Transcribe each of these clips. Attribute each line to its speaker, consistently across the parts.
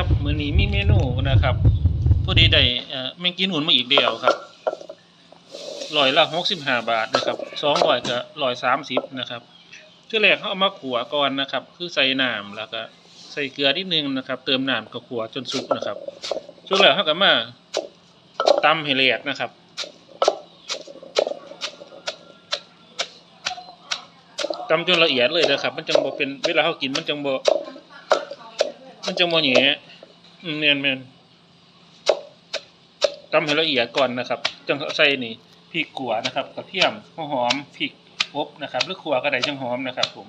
Speaker 1: ครับมื้อนี้มีเมนูนะครับพอดีได้เอ่อแมงกีนูนมาอีกเดียวครับร้อยละ65บห้าบาทนะครับ200ก็130นะครับคือแรกเขาเอามาขัวก่อนนะครับ คือใส่น้ำแล้วก็ใส่เกลือนิดนึงนะครับ เติมน้ำกับขัวจนสุกนะครับสุกแล้วเขาก็มาตำให้ละเอียดนะครับตำจนละเอียดเลยนะครับ มันจังบ่เป็นเวลาเขากินมันจังบ่ มันจังบ่แหน่อืมแม่นแม่นตำให้ละเอียดก่อนนะครับจังใส่นี่พริกขัวนะครับกระเทียมหัวหอมพริกอบนะครับ หรือขัวก็ได้จังหอมนะครับผม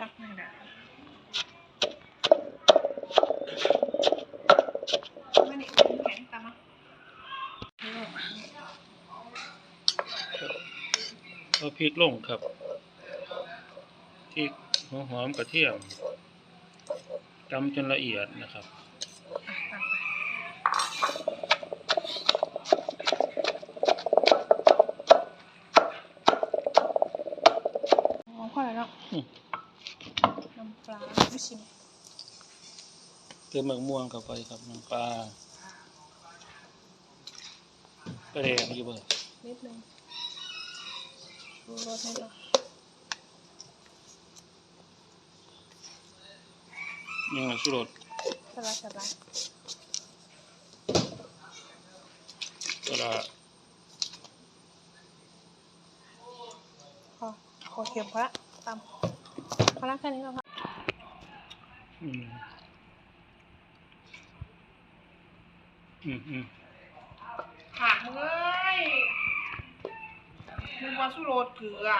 Speaker 2: ตักมาได้ไม่ได้แข็งตามมา
Speaker 1: เอาพริกลงครับ พริกหัวหอมกระเทียมตำจนละเอียดนะครับ
Speaker 2: อะตามไปอ๋อพอแล้วเนาะ
Speaker 1: อืม
Speaker 2: น้ำปลาไม่ชิม
Speaker 1: เติมมะม่วงเข้าไปครับน้ำปลาปลาแดงอยู่เบ่
Speaker 2: นิดนึงดูรสให้ก่อน
Speaker 1: ยังไงสุรส
Speaker 2: สลัดสลัด
Speaker 1: ปลา
Speaker 2: พอขอเค็มพอละตามพอละแค่นี้ก็พอ
Speaker 1: อืมอืมอืม
Speaker 2: ผักเลยนึกว่าสุโรสเกลือ